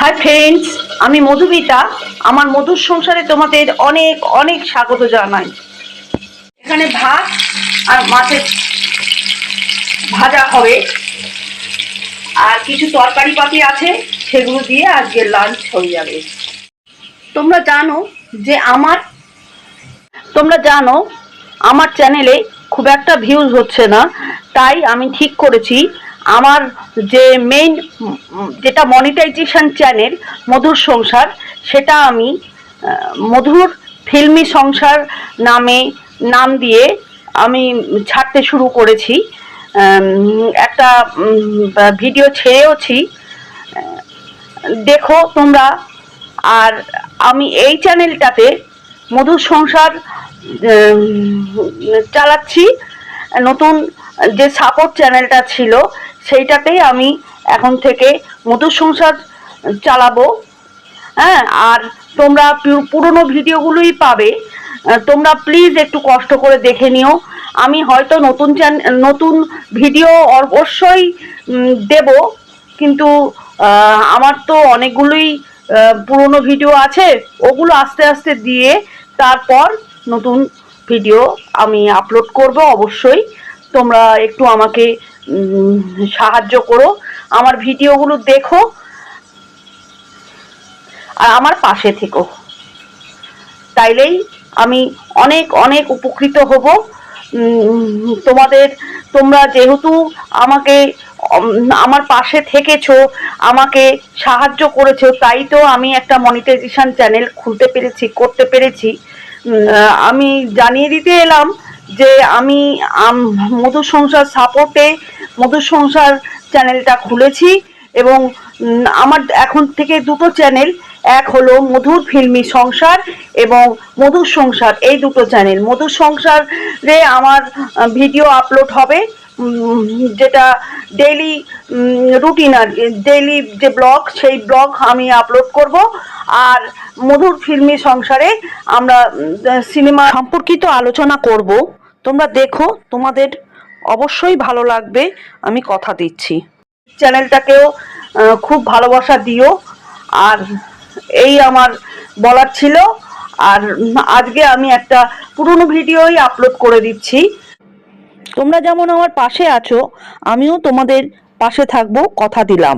Hi friends আমি মধুমিতা। আমার মধুর সংসারে তোমাদের অনেক অনেক স্বাগত জানাই। এখানে ভাত আর মাছের ভাজা হবে। আর কিছু তরকারি পাতি আছে, সেগুলো দিয়ে আজকে লাঞ্চ হয়ে যাবে। তোমরা জানো যে আমার তোমরা জানো আমার চ্যানেলে খুব একটা ভিউজ হচ্ছে না, তাই আমি ঠিক করেছি আমার যে মেইন যেটা মনিটাইজেশন চ্যানেল মধুর সংসার, সেটা আমি মধুর ফিল্মি সংসার নামে নাম দিয়ে আমি ছাড়তে শুরু করেছি। একটা ভিডিও ছেড়েওছি। দেখো তোমরা, আর আমি এই চ্যানেলটাতে মধুর সংসার চালাচ্ছি। নতুন যে সাপোর্ট চ্যানেলটা ছিল সেইটাতেই আমি এখন থেকে মধুর সংসার চালাবো। হ্যাঁ আর তোমরা পুরনো ভিডিওগুলোই পাবে। তোমরা প্লিজ একটু কষ্ট করে দেখে নিও। আমি হয়তো নতুন চ্যান নতুন ভিডিও অবশ্যই দেব। কিন্তু আমার তো অনেকগুলোই পুরনো ভিডিও আছে। ওগুলো আস্তে আস্তে দিয়ে তারপর নতুন ভিডিও আমি আপলোড করব অবশ্যই। তোমরা একটু আমাকে সাহায্য করো, আমার ভিডিওগুলো দেখো, আর আমার পাশে থেকো। তাইলেই আমি অনেক অনেক উপকৃত হব। তোমাদের, তোমরা যেহেতু আমাকে আমার পাশে থেকেছো, আমাকে সাহায্য করেছ, তাই তো আমি একটা মনিটাইজেশন চ্যানেল খুলতে পেরেছি, করতে পেরেছি। আমি জানিয়ে দিতে এলাম যে আমি মধুর সংসার সাপোর্টে মধুর সংসার চ্যানেলটা খুলেছি এবং আমার এখন থেকে দুটো চ্যানেল, এক হলো মধুর ফিল্মি সংসার এবং মধুর সংসার এই দুটো চ্যানেল। মধুর সংসারে আমার ভিডিও আপলোড হবে যেটা ডেইলি রুটিন আর ডেইলি যে ব্লগ, সেই ব্লগ আমি আপলোড করব। আর মধুর ফিল্মি সংসারে আমরা সিনেমা সম্পর্কিত আলোচনা করব। তোমরা দেখো তোমাদের অবশ্যই ভালো লাগবে আমি কথা দিচ্ছি। চ্যানেলটাকেও খুব ভালোবাসা দিও। আর এই আমার বলার ছিল। আর আজকে আমি একটা পুরনো ভিডিওই আপলোড করে দিচ্ছি। তোমরা যেমন আমার পাশে আছো আমিও তোমাদের পাশে থাকব কথা দিলাম।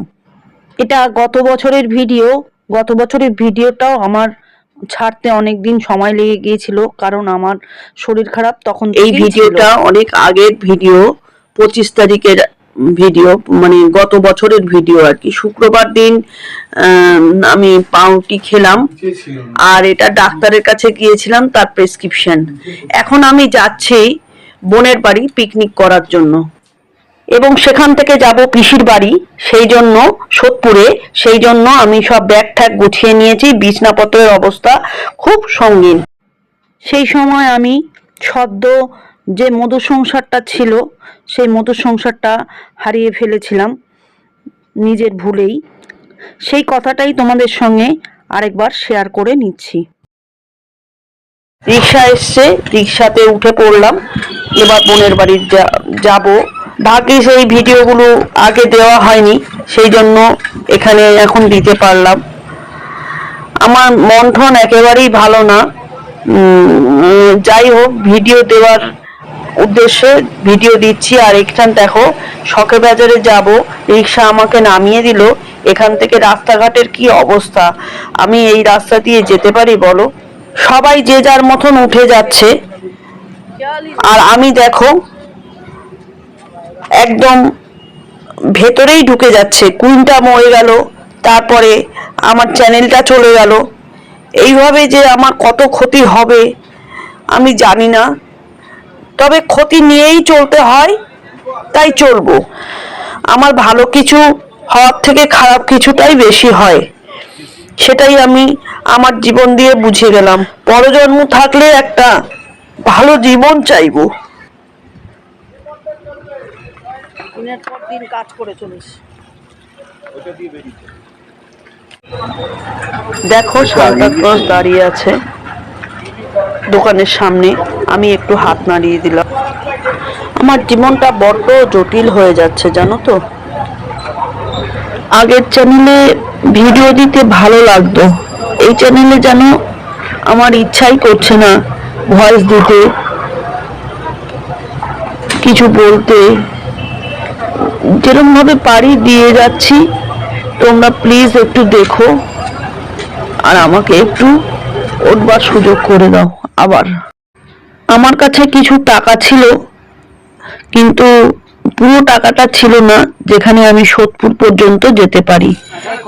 এটা গত বছরের ভিডিও গত বছরের ভিডিওটাও আমার ছাড়তে অনেক দিন সময় লেগে গিয়েছিল কারণ আমার শরীর খারাপ তখন এই ভিডিওটা অনেক আগের ভিডিও পঁচিশ তারিখের ভিডিও মানে গত বছরের ভিডিও আর কি। শুক্রবার দিন আমি পাউটি খেলাম আর এটা ডাক্তারের কাছে গিয়েছিলাম তার প্রেসক্রিপশন। এখন আমি যাচ্ছি বোনের বাড়ি পিকনিক করার জন্য। এবং সেখান থেকে যাব পিসির বাড়ি। সেই জন্য সোদপুরে, সেই জন্য আমি সব ব্যাগ ঠ্যাগ গুছিয়ে নিয়েছি, বিছনাপত্রের অবস্থা খুব সঙ্গীন। সেই সময় আমি সদ্য যে মধু সংসারটা ছিল, সেই মধু সংসারটা হারিয়ে ফেলেছিলাম নিজের ভুলেই। সেই কথাটাই তোমাদের সঙ্গে আরেকবার শেয়ার করে নিচ্ছি। রিক্সা এসছে, রিক্সাতে উঠে পড়লাম। এবার বোনের বাড়ি যাব। ভাগ্যিস এই ভিডিওগুলো আগে দেওয়া হয়নি সেই জন্য এখানে এখন দিতে পারলাম। আমার মন টন একেবারেই ভালো না। যাই হোক, ভিডিও দেওয়ার উদ্দেশ্যে ভিডিও দিচ্ছি, আর এখান দেখো শখে বাজারে যাব, রিক্সা আমাকে নামিয়ে দিল, এখান থেকে রাস্তাঘাটের কি অবস্থা? আমি এই রাস্তা দিয়ে যেতে পারি বলো? সবাই যে যার মতন উঠে যাচ্ছে। আর আমি দেখো একদম ভেতরেই ঢুকে যাচ্ছে। কুইনটা মরে গেল, তারপরে আমার চ্যানেলটা চলে গেল। এইভাবে যে আমার কত ক্ষতি হবে, আমি জানি না। তবে ক্ষতি নিয়েই চলতে হয়, তাই চলবো। আমার ভালো কিছু হওয়ার থেকে খারাপ কিছুটাই বেশি হয়। সেটাই আমি আমার জীবন দিয়ে বুঝে গেলাম। পরজন্ম থাকলে একটা ভালো জীবন চাইব। দিনের পর দিন কাজ করে চলিস। দেখো সান্তা দাঁড়িয়ে আছে দোকানের সামনে। আমি একটু হাত নাড়িয়ে দিলাম। আমার জীবনটা বড্ড জটিল হয়ে যাচ্ছে জানো তো? আগের চ্যানেলে ভিডিও দিতে ভালো লাগতো। এই চ্যানেলে যেন আমার ইচ্ছাই করছে না ভয়েস দিতে কিছু বলতে। যেরকম ভাবে পারি দিয়ে যাচ্ছি, তোমরা প্লিজ একটু দেখো। আর আমাকে একটু ওঠবার সুযোগ করে দাও আবার। আমার কাছে কিছু টাকা ছিল, কিন্তু পুরো টাকাটা ছিল না যেখানে আমি সোদপুর পর্যন্ত যেতে পারি।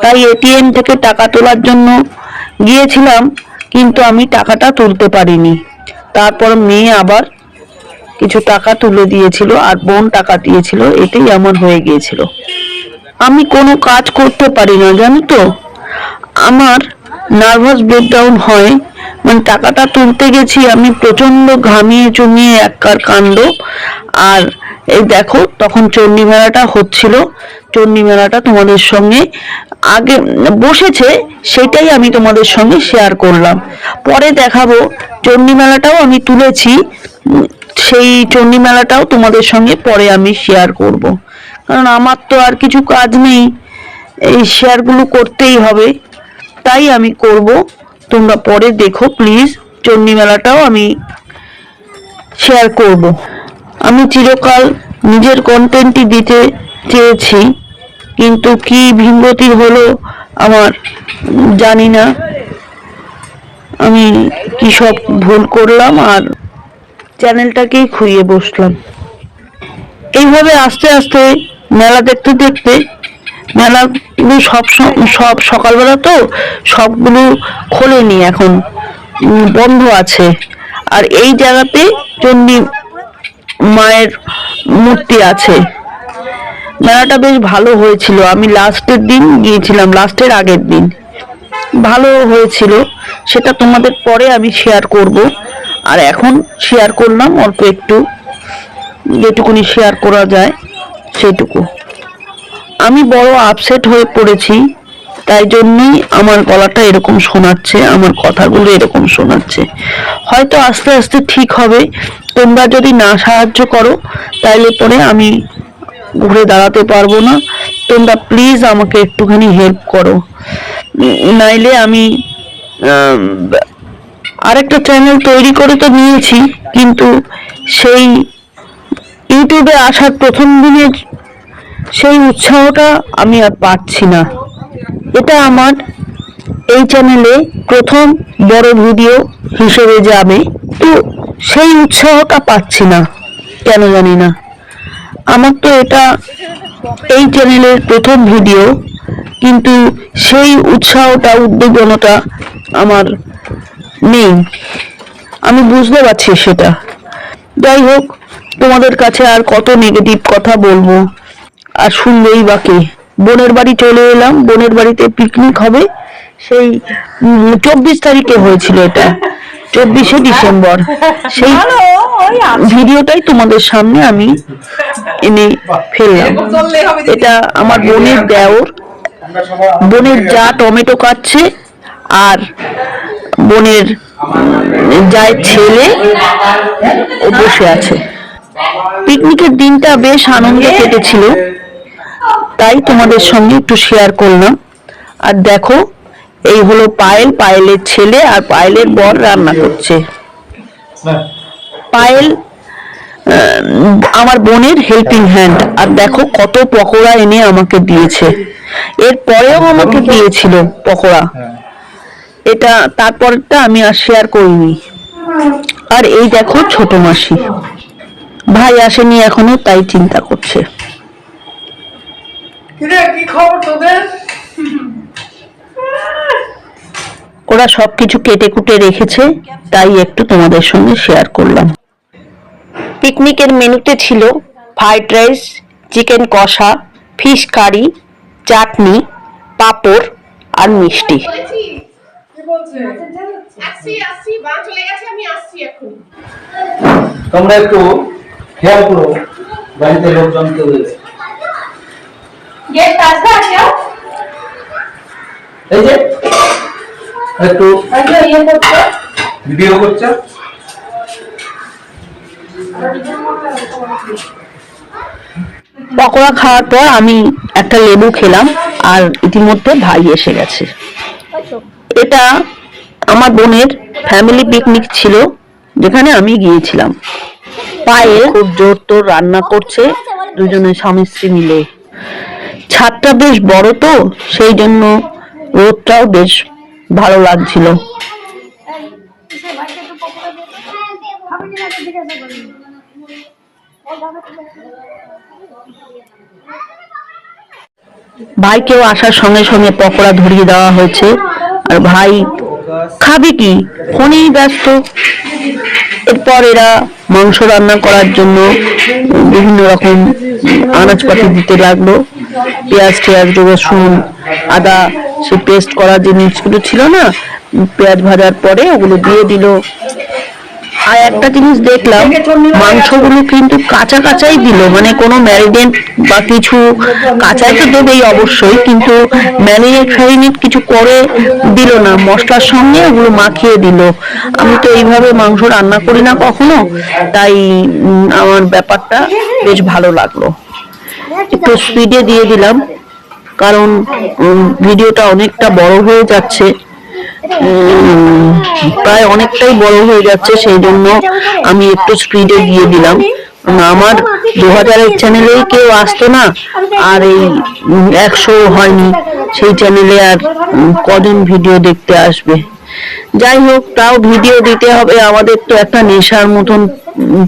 তাই এটিএম থেকে টাকা তোলার জন্য গিয়েছিলাম, কিন্তু আমি টাকাটা তুলতে পারিনি। তারপর মেয়ে আবার কিছু টাকা তুলে দিয়েছিল আর বোন টাকা দিয়েছিল এটাই আমার হয়ে গিয়েছিল। আমি কোনো কাজ করতে পারি না, জানো তো? আমার নার্ভাস ব্রেকডাউন হয় মানে টাকাটা তুলতে গেছি আমি প্রচণ্ড ঘামিয়ে চুমিয়ে এককার কাণ্ড। আর এই দেখো, তখন চণ্ডী মেলাটা হচ্ছিল, চণ্ডী মেলাটা তোমাদের সঙ্গে আগে বসেছে, সেটাই আমি তোমাদের সঙ্গে শেয়ার করলাম। পরে দেখাবো, চণ্ডী মেলাটাও আমি তুলেছি। সেই চণ্ডী মেলাটাও তোমাদের সঙ্গে পরে আমি শেয়ার করব। কারণ আমার তো আর কিছু কাজ নেই, এই শেয়ারগুলো করতেই হবে। তাই আমি করব। তোমরা পরে দেখো প্লিজ চণ্ডী মেলাটাও আমি শেয়ার করব। আমি চিরকাল নিজের কন্টেন্টটি দিতে চেয়েছি, কিন্তু কি ভিঙ্গতি হলো আমার জানি না। আমি কি সব ভুল করলাম আর চ্যানেলটাকেই খুইয়ে বসলাম। এইভাবে আস্তে আস্তে মেলা দেখতে দেখতে মেলাগুলো সব সব সকালবেলা তো সবগুলো খোলেনি এখন বন্ধ আছে। আর এই জায়গাতে চণ্ডী মায়ের মূর্তি আছে। মেলাটা বেশ ভালো হয়েছিল। আমি লাস্টের দিন গিয়েছিলাম, লাস্টের আগের দিন। ভালো হয়েছিল। সেটা তোমাদের পরে আমি শেয়ার করব। আর এখন শেয়ার করলাম, অল্প একটু। যেটুকুনি শেয়ার করা যায়, সেটুকু। আমি বড় আপসেট হয়ে পড়েছি, তাই জন্যই আমার গলাটা এরকম শোনাচ্ছে, আমার কথাগুলো এরকম শোনাচ্ছে। হয়তো আস্তে আস্তে ঠিক হবে, তোমরা যদি না সাহায্য করো, তাইলে পরে আমি ঘুরে দাঁড়াতে পারব না। তোমরা প্লিজ আমাকে একটুখানি হেল্প করো। নাইলে আমি আরেকটা চ্যানেল তৈরি করে তো নিয়েছি কিন্তু সেই ইউটিউবে আসার প্রথম দিনের সেই উৎসাহটা আমি আর পাচ্ছি না। এটা আমার এই চ্যানেলে প্রথম বড় ভিডিও হিসেবে যাবে তো সেই উৎসাহটা পাচ্ছি না, কেন জানি না। আমার তো এটা এই চ্যানেলের প্রথম ভিডিও কিন্তু সেই উৎসাহটা, উদ্দীপনাটা আমার নেই। আমি বুঝতে পারছি সেটা। যাই হোক তোমাদের কাছে আর কত নেগেটিভ কথা বলব? আর শুনবেই বাকি বোনের বাড়ি চলে এলাম বোনের বাড়িতে পিকনিক হবে। সেই চব্বিশ তারিখে হয়েছিল এটা। চব্বিশে ডিসেম্বর। সেই ভিডিওটাই তোমাদের সামনে আমি এনে ফেললাম। এটা আমার বোনের দেওর। বোনের যা টমেটো কাটছে আর বোনের যার ছেলে ও বসে আছে। পিকনিকের দিনটা বেশ আনন্দে কেটেছিল। তাই তোমাদের সঙ্গে একটু শেয়ার করলাম। আর দেখো, এই হলো পায়েল। পায়েলের ছেলে আর পায়েলের বর রান্না করছে। পায়েল আমার বোনের হেল্পিং হ্যান্ড আর দেখো, কত পকোড়া এনে আমাকে দিয়েছে। এর পরেও আমাকে দিয়েছিল পকোড়া। এটা তারপরটা আমি আর শেয়ার করিনি। আর এই দেখো ছোট মাসি। ভাই আসেনি এখনও তাই চিন্তা করছে। ওরা সবকিছু কেটে কুটে রেখেছে তাই একটু তোমাদের সঙ্গে শেয়ার করলাম। পিকনিকের মেনুতে ছিল ফ্রাইড রাইস চিকেন কষা ফিশ কারি চাটনি পাঁপড় আর মিষ্টি। বলছে? আসছি আসছি বাঁ চলে গেছে আমি আসছি এখন। তোমরা একটু খেয়াল করো বাড়িতে লোকজন কেউ। গেট আজকে এই যে একটু ইয়ে ভিডিও করছে। পকোড়া খাওয়ার পর আমি একটা লেবু খেলাম আর ইতিমধ্যে ভাই এসে গেছে। এটা আমার বোনের ফ্যামিলি পিকনিক ছিল যেখানে আমি গিয়েছিলাম। পায়ে খুব জোর তোর রান্না করছে দুজনে স্বামী স্ত্রী মিলে। ছাদটা বেশ বড় তো সেই জন্য রোদটাও বেশ ভালো লাগছিল। ভাইকেও আসার সঙ্গে সঙ্গে পকোড়া ধরিয়ে দেওয়া হয়েছে। ভাই খাবে কি? ফোনেই ব্যস্ত। এরপর এরা মাংস রান্না করার জন্য বিভিন্ন রকম আনাজপাতি দিতে লাগল। পেঁয়াজ, টেয়াজ, রসুন, আদা সে পেস্ট করা জিনিসগুলো ছিল না, পেঁয়াজ ভাজার পরে ওগুলো দিয়ে দিল। আর একটা জিনিস দেখলাম, মাংসগুলো কিন্তু কাঁচা কাঁচাই দিল মানে কোনো ম্যারিনেট বা কিছু কাঁচাই তো দেবেই অবশ্যই, কিন্তু ম্যারিনেট ফ্যারিনেট কিছু করে দিল না, মশলার সঙ্গে ওগুলো মাখিয়ে দিল। আমি তো এইভাবে মাংস রান্না করি না কখনো, তাই আমার ব্যাপারটা বেশ ভালো লাগল। একটু স্পিডে দিয়ে দিলাম, কারণ ভিডিওটা অনেকটা বড় হয়ে যাচ্ছে। প্রায় অনেকটাই বড় হয়ে যাচ্ছে, সেই জন্য আমি একটু স্পিডে দিয়ে দিলাম। আমার দু হাজারের চ্যানেলেই কেউ আসতো না, আর এই একশো হয়নি, সেই চ্যানেলে আর কজন ভিডিও দেখতে আসবে। যাই হোক, তাও ভিডিও দিতে হবে, আমাদের তো একটা নেশার মতন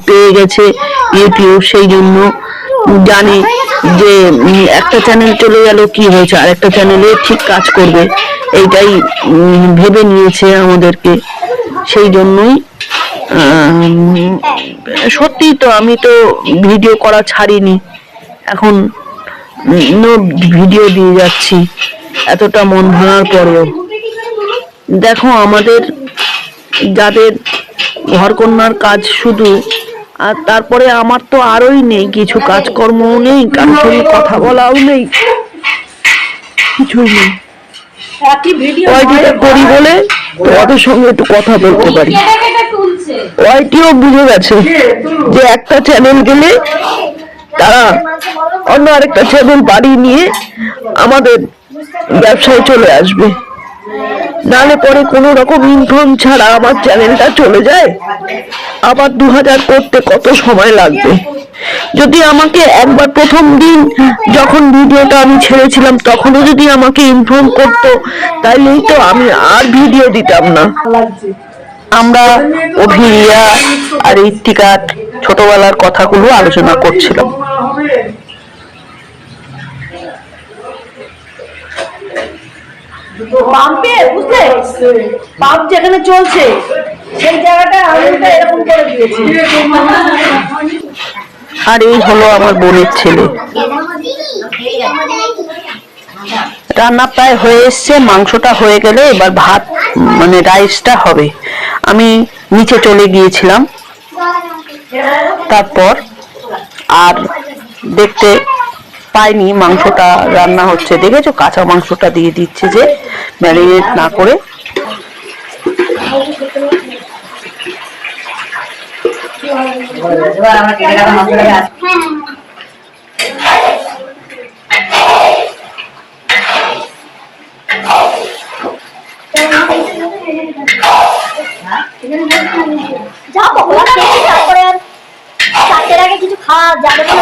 পেয়ে গেছে ইউটিউব, সেই জন্য জানি যে একটা চ্যানেল চলে গেল, কি হয়েছে? আর একটা চ্যানেলে ঠিক কাজ করবে। এইটাই ভেবে নিয়েছে আমাদেরকে। সেই জন্যই সত্যি তো আমি তো ভিডিও করা ছাড়িনি। এখন ভিডিও দিয়ে যাচ্ছি। এতটা মন ভাঙার পরেও। দেখো, আমাদের যাদের ঘরকন্যার কাজ শুধু আর তারপরে আমার তো আরোই নেই কিছু কাজকর্মও নেই কারোর সঙ্গে কথা বলাও নেই কিছুই নেই। ওয়াইটিটা করি বলে তোমাদের সঙ্গে একটু কথা বলতে পারি। ওয়াইটিও বুঝে গেছে যে একটা চ্যানেল গেলে তারা অন্য আরেকটা চ্যানেল বাড়ি নিয়ে আমাদের ব্যবসায় চলে আসবে। নালে পরে কোনো রকম ইনফর্ম ছাড়া আমার চ্যানেলটা চলে যায়। আবার দু হাজার করতে কত সময় লাগবে? যদি আমাকে একবার প্রথম দিন যখন ভিডিওটা আমি ছেড়েছিলাম, তখনও যদি আমাকে ইনফর্ম করতো, তাইলেই তো আমি আর ভিডিও দিতাম না। আমরা অভিরিয়া আর ইত্তিকার ছোটবেলার কথাগুলো আলোচনা করছিলাম। পাম্পে বুঝলে? পাম্প যেখানে চলছে, সেই জায়গাটা এরকম করে দিয়েছি। আর এই হলো আমার বোনের ছেলে। রান্না প্রায় হয়ে এসছে, মাংসটা হয়ে গেলে এবার ভাত মানে রাইসটা হবে। আমি নিচে চলে গিয়েছিলাম। তারপর আর দেখতে পাইনি মাংসটা রান্না হচ্ছে। দেখেছ? কাঁচা মাংসটা দিয়ে দিচ্ছে যে ম্যারিনেট না করে যা পকোড়া খেয়েছি তারপরে আর আগে কিছু খাওয়া যাবে না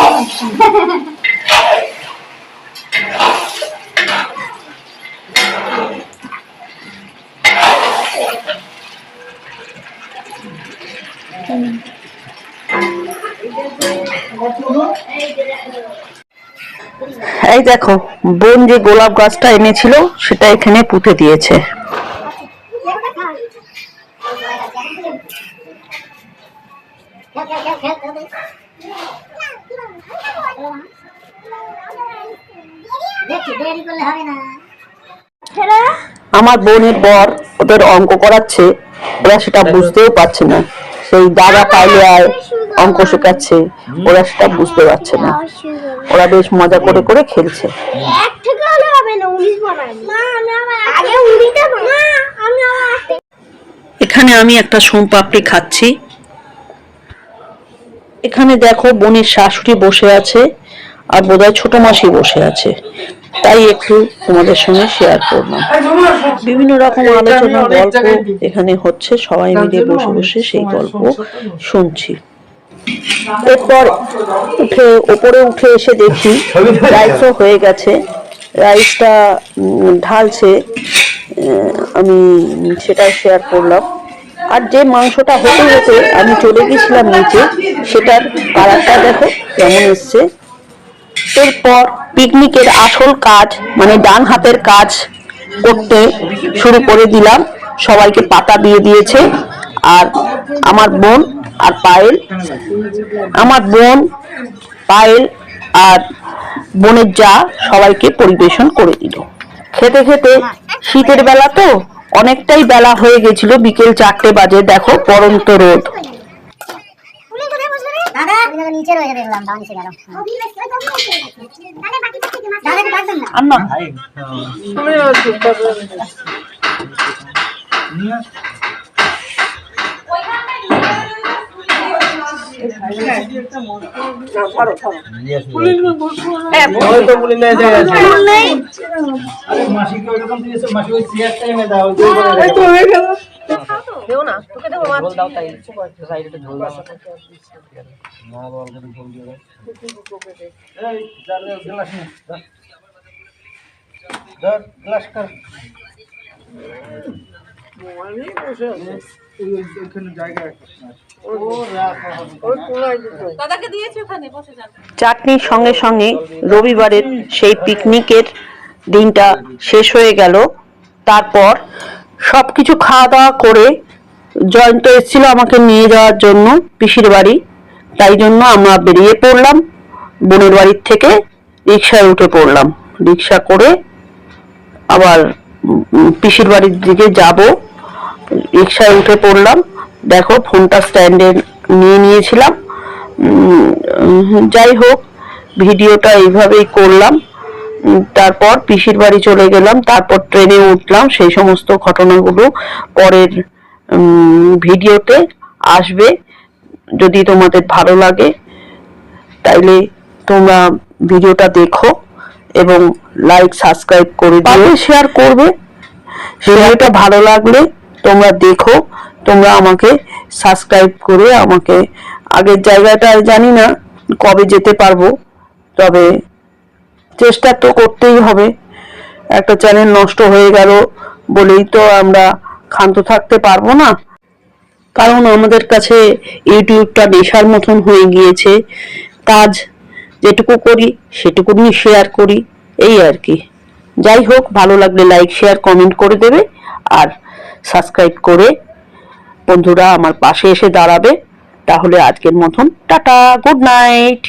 এই দেখো, বোন যে গোলাপ গাছটা এনেছিল, সেটা এখানে পুঁতে দিয়েছে। আমার বোনের বর ওদের অঙ্ক করাচ্ছে ওরা সেটা বুঝতেও পারছে না। সেই দাদা পাইলে আর অঙ্ক শেখাচ্ছে, ওরা সেটা বুঝতে পারছে না। ওরা বেশ মজা করে করে খেলছে। এখানে আমি একটা সোম পাপড়ি খাচ্ছি। এখানে দেখো বোনের শাশুড়ি বসে আছে, আর বোধহয় ছোট মাসি বসে আছে। তাই একটু তোমাদের সঙ্গে শেয়ার করলাম। বিভিন্ন রকম আলোচনা, গল্প এখানে হচ্ছে, সবাই মিলে বসে বসে সেই গল্প শুনছি। এরপর উঠে, ওপরে উঠে এসে দেখি রাইসও হয়ে গেছে। রাইসটা ঢালছে। আমি সেটা শেয়ার করলাম। আর যে মাংসটা হতে হতে আমি চলে গেছিলাম নিচে, সেটার কালারটা দেখো কেমন এসছে। এরপর পিকনিকের আসল কাজ মানে ডান হাতের কাজ করতে শুরু করে দিলাম। সবাইকে পাতা দিয়ে দিয়েছে। আর আমার বোন আর পায়েল আমার বোন পায়েল আর বোনের যা সবাইকে পরিবেশন করে দিল। খেতে খেতে শীতের বেলা তো অনেকটাই বেলা হয়ে গেছিল বিকেল চারটে বাজে দেখো পরন্ত রোদ। দাদা নিচে শুনে আছো হয়তো বলে আছে। আরে মাসিকে ওইরকম চাটনির সঙ্গে সঙ্গে রবিবারের সেই পিকনিকের দিনটা শেষ হয়ে গেল। তারপর সব কিছু খাওয়া দাওয়া করে জয়ন্ত এসেছিল আমাকে নিয়ে যাওয়ার জন্য পিসির বাড়ি। তাই জন্য আমরা বেরিয়ে পড়লাম। বোনের বাড়ির থেকে রিক্সায় উঠে পড়লাম। রিক্সা করে আবার পিসির বাড়ির দিকে যাব। রিক্সায় উঠে পড়লাম। দেখো ফোনটা স্ট্যান্ডে নিয়ে নিয়েছিলাম। যাই হোক ভিডিওটা এইভাবেই করলাম। তারপর পিসির বাড়ি চলে গেলাম তারপর ট্রেনে উঠলাম। সেই সমস্ত ঘটনাগুলো পরের ভিডিওতে আসবে। যদি তোমাদের ভালো লাগে তাইলে তোমরা ভিডিওটা দেখো এবং লাইক সাবস্ক্রাইব করে দিও। শেয়ার করবে। ভিডিওটা ভালো লাগলে তোমরা দেখো। তোমরা আমাকে সাবস্ক্রাইব করে আমাকে, আগের জায়গাটা জানি না কবে যেতে পারব, তবে চেষ্টা তো করতেই হবে। একটা চ্যানেল নষ্ট হয়ে গেল বলেই তো আমরা ক্ষান্ত থাকতে পারব না। কারণ আমাদের কাছে ইউটিউবটা নেশার মতন হয়ে গিয়েছে। কাজ যেটুকু করি, সেটুকু নিয়ে শেয়ার করি, এই আর কি। যাই হোক, ভালো লাগলে লাইক শেয়ার কমেন্ট করে দেবে আর সাবস্ক্রাইব করে বন্ধুরা আমার পাশে এসে দাঁড়াবে। তাহলে আজকের মতন টাটা গুড নাইট।